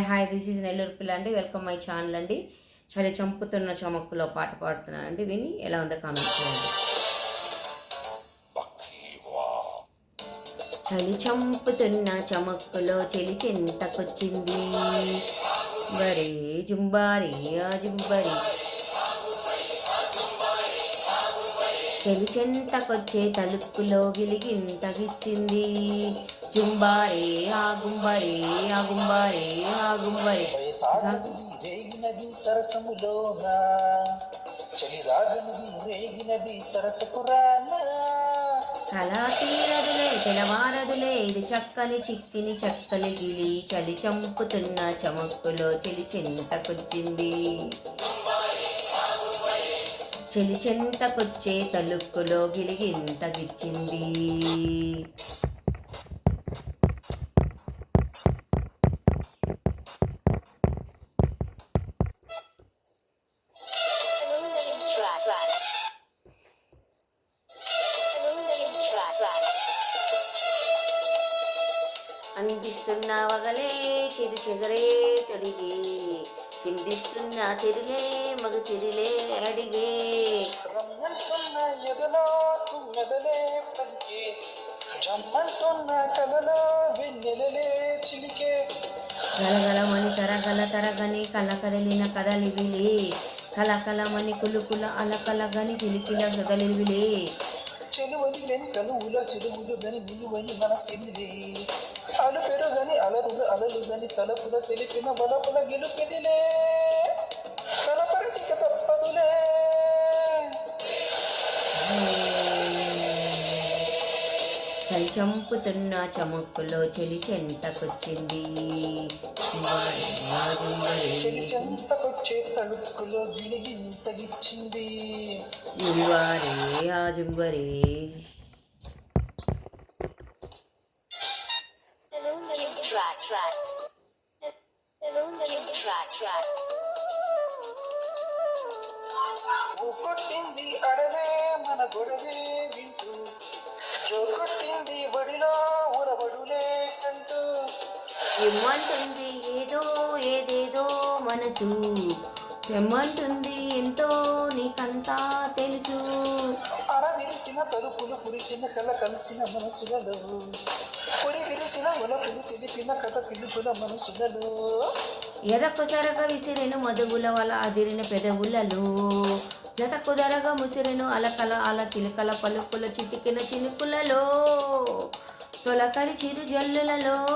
Hi hi this is Nellore పిల్ల అండి. Welcome my channel అండి. చలి చంపుతున్న చమక్కులో పాట పాడుతున్నాను అండి. విని ఎలా ఉందో కామెంట్ చేయండి. చలి చంపుతున్న చమక్కులో చెలి చెంతకొచ్చింది. బరే జుంబారి ఆ జుంబరి చెలి చెంతకొచ్చే తలుపులో గిలిగింతగిచ్చింది జుంబారే ఆ గుంబరే ఆ గుంబరే ఆ గుంబరే. వయసాగనిది రేగినది సరసములోన. రేగినది కళా తీరదులే తెలవారదులే ఇది చక్కని చిక్కిని చక్కలి గిలి. చలి చంపుతున్న చమక్కులో చెలి చెంతకొచ్చింది చెలిచెంతకొచ్చే తలుక్కులో గిలిగింతగిచ్చింది గిచ్చింది. అందిస్తున్న వగలే చిరు చెదరే తొడిగి. చిందిస్తున్న సిరిలే మగ సిరిలే అడిగే. జమ్మంటున్న కలలో వెన్నెలలే చిలికే. గలగలమని తరగల తరగని కలకదలిన కదలివిలే. కలకలమని కులుకుల అలకలగని కిలికిల కదలివిలే చెలువని గని కలువుల చెలువులు గని నిలువని మనసెందిలే అలు పెరుగని అలరులు అలలు గని తలపుల తెలిపిన బలపుల గెలుపెదిలే. తలపడితిక తప్పదులే. చంపుతున్న చమక్కులో చెలి చెంతకొచ్చింది. చెలి చెంతకొచ్చే తలుపులో గిలిగింతగిచ్చింది జుంబారే ఆ జుంబరే Track, track. Track, track. కొట్టింది అడవే మన గొడవే వింటూ జో కొట్టింది బడిలో ఉరబడులే కంటూ ఏదేదో మనసు తెమ్మంటుంది ఎంతో నీకంతా తెలుసు. అర విరిసిన తలుపులు కురిసిన కల కలిసిన మనసులలో పొరి విరిసిన ఉలపులు తెలిపిన కథ పిలుపుల మనసులలో. ఎదకు జరగ విసిరెను మధువుల వల అదిరిన పెదవులలో. జత కుదరగ ముసిరెను అలకల అల చిలుకల పలుకుల చిటికిన చినుకులలో. తొలకరి చిరు జల్లులలో.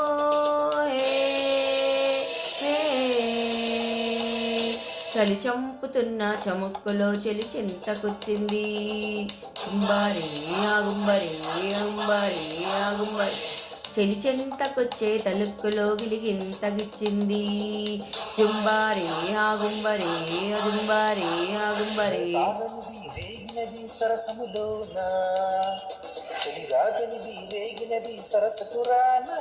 హే. చలి చంపుతున్న చముక్కులో చెలి చింతకొచ్చింది గుంబారే ఆగుంబరే అంబారే ఆగుంబరే చెలి చెంతకొచ్చే తలుక్కులో గిలిగింతగిచ్చింది జుంబారే ఆగుంబరే అజుంబారే ఆగుంబరే సాగనిది రేగినది సరసములోన? చలిరాగనిది రేగినది సరసపురానా?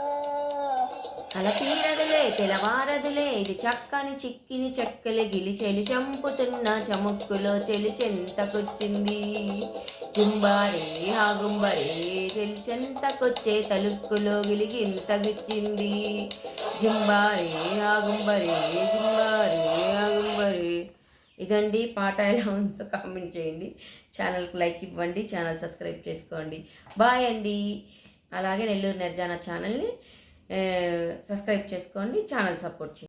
కలతీరదులే తెలవారదులే ఇది చక్కని చిక్కిని చెక్కలి గిలిచెలి చంపుతున్న చముక్కులో చెలి చెంతకొచ్చింది. జుంబారే ఆగుంబరే చెలి చెంతకొచ్చే తలుక్కులో గిలిగింతగిచ్చింది జుంబారే ఆగుంబరే జుంబారే ఆగుంబరే ఇదండి పాట ఎలా ఉందో కామెంట్ చేయండి. ఛానల్కి లైక్ ఇవ్వండి ఛానల్ సబ్స్క్రైబ్ చేసుకోండి. బాయ్ అండి. అలాగే నెల్లూరు నిర్జాన ఛానల్ని సబ్స్క్రైబ్ చేసుకోండి ఛానల్ సపోర్ట్ చేయండి